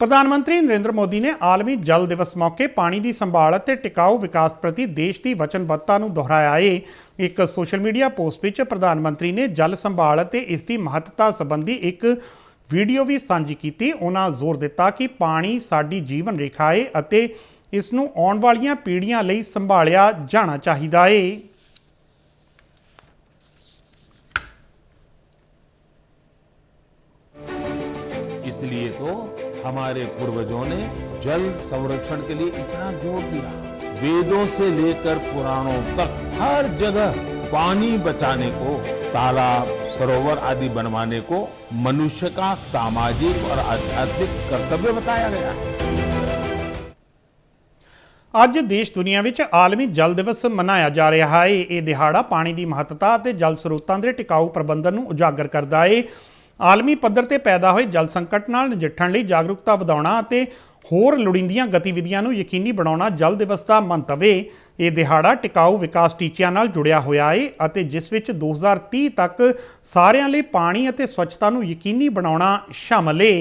ਪ੍ਰਧਾਨ ਮੰਤਰੀ ਨਰਿੰਦਰ ਮੋਦੀ ਨੇ ਆਲਮੀ ਜਲ ਦਿਵਸ ਮੌਕੇ ਪਾਣੀ ਦੀ ਸੰਭਾਲ ਅਤੇ ਟਿਕਾਊ ਵਿਕਾਸ ਪ੍ਰਤੀ ਦੇਸ਼ ਦੀ ਵਚਨਬੱਧਤਾ ਨੂੰ ਦੁਹਰਾਇਆ। ਏ ਇੱਕ ਸੋਸ਼ਲ ਮੀਡੀਆ ਪੋਸਟ ਵਿੱਚ ਪ੍ਰਧਾਨ ਮੰਤਰੀ ਨੇ ਜਲ ਸੰਭਾਲ ਅਤੇ ਇਸ ਦੀ ਮਹੱਤਤਾ ਸੰਬੰਧੀ ਇੱਕ ਵੀਡੀਓ ਵੀ ਸਾਂਝੀ ਕੀਤੀ। ਉਹਨਾਂ ਜ਼ੋਰ ਦਿੱਤਾ ਕਿ ਪਾਣੀ ਸਾਡੀ ਜੀਵਨ ਰੇਖਾ ਏ ਅਤੇ ਇਸ ਨੂੰ ਆਉਣ ਵਾਲੀਆਂ ਪੀੜ੍ਹੀਆਂ ਲਈ ਸੰਭਾਲਿਆ ਜਾਣਾ ਚਾਹੀਦਾ ਏ। ਇਸ ਲਈ ਤਾਂ हमारे पूर्वजों ने जल संरक्षण के लिए इतना जोर दिया वेदों से लेकर पुराणों तक हर जगह पानी बचाने को तालाब सरोवर आदि बनवाने को मनुष्य का सामाजिक और आध्यात्मिक कर्तव्य बताया गया है ਅੱਜ ਦੇਸ਼ ਦੁਨੀਆ ਵਿੱਚ ਆਲਮੀ ਜਲ ਦਿਵਸ ਮਨਾਇਆ ਜਾ ਰਿਹਾ ਹੈ ਇਹ ਦਿਹਾੜਾ ਪਾਣੀ ਦੀ ਮਹੱਤਤਾ ਅਤੇ ਜਲ ਸਰੋਤਾਂ ਦੇ ਟਿਕਾਊ ਪ੍ਰਬੰਧਨ ਨੂੰ ਉਜਾਗਰ ਕਰਦਾ ਹੈ ਆਲਮੀ ਪੱਧਰ ਤੇ ਪੈਦਾ ਹੋਏ ਜਲ ਸੰਕਟ ਨਾਲ ਨਜਿੱਠਣ ਲਈ ਜਾਗਰੂਕਤਾ ਵਧਾਉਣਾ ਅਤੇ ਹੋਰ ਲੋੜੀਂਦੀਆਂ ਗਤੀਵਿਧੀਆਂ ਨੂੰ ਯਕੀਨੀ ਬਣਾਉਣਾ ਜਲ ਦਿਵਸ ਦਾ ਮੰਤਵ ਹੈ ਇਹ ਦਿਹਾੜਾ ਟਿਕਾਊ ਵਿਕਾਸ ਟੀਚਿਆਂ ਨਾਲ ਜੁੜਿਆ ਹੋਇਆ ਹੈ ਅਤੇ ਜਿਸ ਵਿੱਚ 2030 ਤੱਕ ਸਾਰਿਆਂ ਲਈ ਪਾਣੀ ਅਤੇ ਸਵੱਛਤਾ ਨੂੰ ਯਕੀਨੀ ਬਣਾਉਣਾ ਸ਼ਾਮਲ ਹੈ